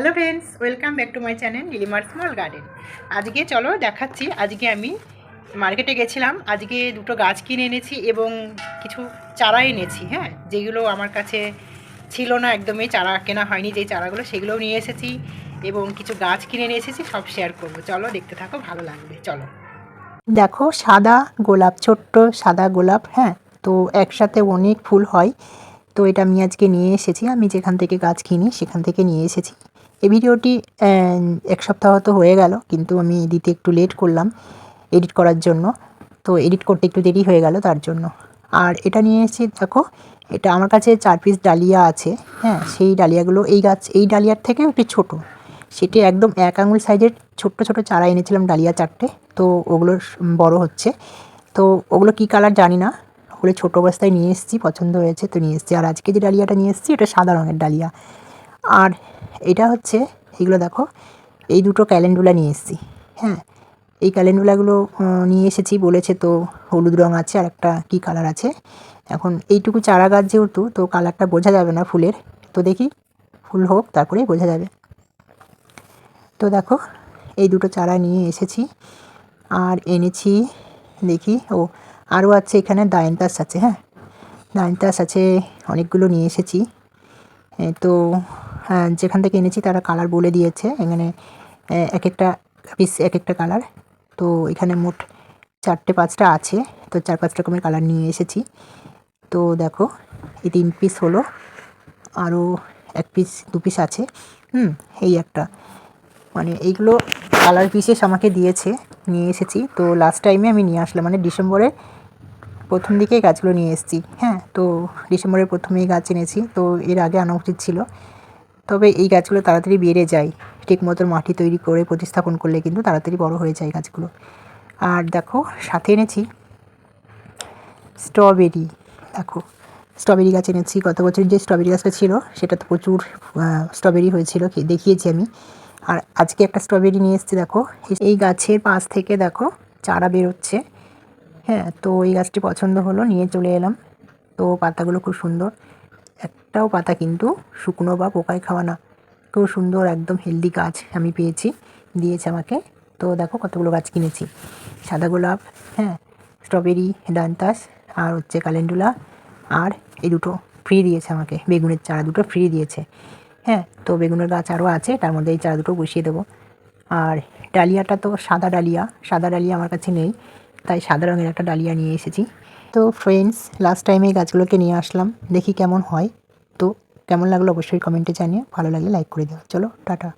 Hello friends welcome back to my channel নীলিমার small garden আজকে চলো দেখাচ্ছি, আজকে আমি মার্কেটে গেছিলাম, আজকে দুটো গাছ কিনে এনেছি এবং কিছু চারা এনেছি হ্যাঁ? যেগুলো আমার কাছে ছিল না, একদমই চারা কেনা হয়নি, যেই চারাগুলো সেগুলোও নিয়ে এসেছি এবং কিছু গাছ কিনে নিয়ে এসেছি, সব শেয়ার করব। চলো দেখতে থাকো, ভালো লাগবে, চলো। দেখো, সাদা গোলাপ, ছোট্ট সাদা গোলাপ হ্যাঁ? তো একসাথে অনেক ফুল হয়। তো এটা আমি আজকে নিয়ে এসেছি, আমি যেখান থেকে গাছ কিনি সেখান থেকে নিয়ে এসেছি। এই ভিডিওটি এক সপ্তাহ তো হয়ে গেল, কিন্তু আমি দিতে একটু লেট করলাম এডিট করার জন্য। তো এডিট করতে একটু দেরি হয়ে গেল, তার জন্য। আর এটা নিয়ে এসেছি দেখো, এটা আমার কাছে চার পিস ডালিয়া আছে হ্যাঁ সেই ডালিয়াগুলো, এই গাছ, এই ডালিয়ার থেকেও একটু ছোটো। সেটি একদম এক আঙুল সাইজের ছোট্ট ছোট চারা এনেছিলাম ডালিয়া চারটে, তো ওগুলো বড় হচ্ছে। তো ওগুলো কী কালার জানি না, ওগুলো ছোটো অবস্থায় নিয়ে এসেছি, পছন্দ হয়েছে, তো নিয়ে এসেছি। আর আজকে যে ডালিয়াটা নিয়ে এসেছি, এটা সাদা রঙের ডালিয়া। আর এটা হচ্ছে, এগুলো দেখো, এই দুটো ক্যালেন্ডুলা নিয়ে এসেছি। হ্যাঁ এই ক্যালেন্ডুলাগুলো নিয়ে এসেছি বলেছে তো হলুদ রঙ আছে আর একটা কী কালার আছে। এখন এইটুকু চারা গাছ যেহেতু, তো কালারটা বোঝা যাবে না ফুলের। তো দেখি, ফুল হোক, তারপরেই বোঝা যাবে। তো দেখো, এই দুটো চারা নিয়ে এসেছি। আর এনেছি, দেখি, ও, আরও আছে এখানে দায়নতাস আছে হ্যাঁ। দায়নতাস আছে, অনেকগুলো নিয়ে এসেছি। তো যেখান থেকে এনেছি তারা কালার বলে দিয়েছে। এখানে এক একটা পিস এক একটা কালার তো এখানে মোট চারটে, পাঁচটা আছে। তো চার, পাঁচ রকমের কালার নিয়ে এসেছি। তো দেখো, এই তিন পিস হলো। আরও এক পিস দু পিস আছে। হুম, এই একটা। মানে এইগুলো কালার পিসেস আমাকে দিয়েছে, নিয়ে এসেছি। তো লাস্ট টাইমে আমি নিয়ে আসলাম। মানে ডিসেম্বরে প্রথম দিকে গাছগুলো নিয়ে এসেছি। হ্যাঁ তো ডিসেম্বরের প্রথমেই গাছ এনেছি। তো এর আগে আনা উচিত ছিল। তবে এই গাছগুলো তাড়াতাড়ি বেড়ে যায়। ঠিক মতো মাটি তৈরি করে প্রতিস্থাপন করলে কিন্তু তাড়াতাড়ি বড় হয়ে যায় গাছগুলো। আর দেখো, সাথে এনেছি স্ট্রবেরি। দেখো, স্ট্রবেরি গাছ এনেছি। গত বছর যে স্ট্রবেরি গাছটা ছিল, সেটা তো প্রচুর স্ট্রবেরি হয়েছিল দেখিয়েছি আমি। আর আজকে একটা স্ট্রবেরি নিয়ে এসেছি, দেখো। এই গাছের পাশ থেকে, দেখো, চারা বেরোচ্ছে। হ্যাঁ তো এই গাছটি পছন্দ হলো, নিয়ে চলে এলাম। তো পাতাগুলো খুব সুন্দর। একটাও পাতা কিন্তু শুকনো বা পোকায় খাওয়া না। খুব সুন্দর, একদম হেলদি গাছ আমি পেয়েছি। দিয়েছে আমাকে। তো দেখো কতগুলো গাছ কিনেছি। সাদা গোলাপ হ্যাঁ স্ট্রবেরি ডান্তাস আর হচ্ছে ক্যালেন্ডুলা আর এই দুটো ফ্রি দিয়েছে আমাকে। বেগুনের চারা দুটো ফ্রি দিয়েছে। হ্যাঁ তো বেগুনের গাছ আরও আছে, তার মধ্যে এই চারা দুটো বসিয়ে দেবো। আর ডালিয়াটা তো সাদা ডালিয়া সাদা ডালিয়া আমার কাছে নেই, তাই সাদা রঙের একটা ডালিয়া নিয়ে এসেছি। তো ফ্রেন্ডস লাস্ট টাইমে এই গাছগুলোকে নিয়ে আসলাম, দেখি কেমন হয়। কেমন লাগল অবশ্যই কমেন্টে জানিয়ে ভালো লাগলে লাইক করে দিও। চলো টাটা।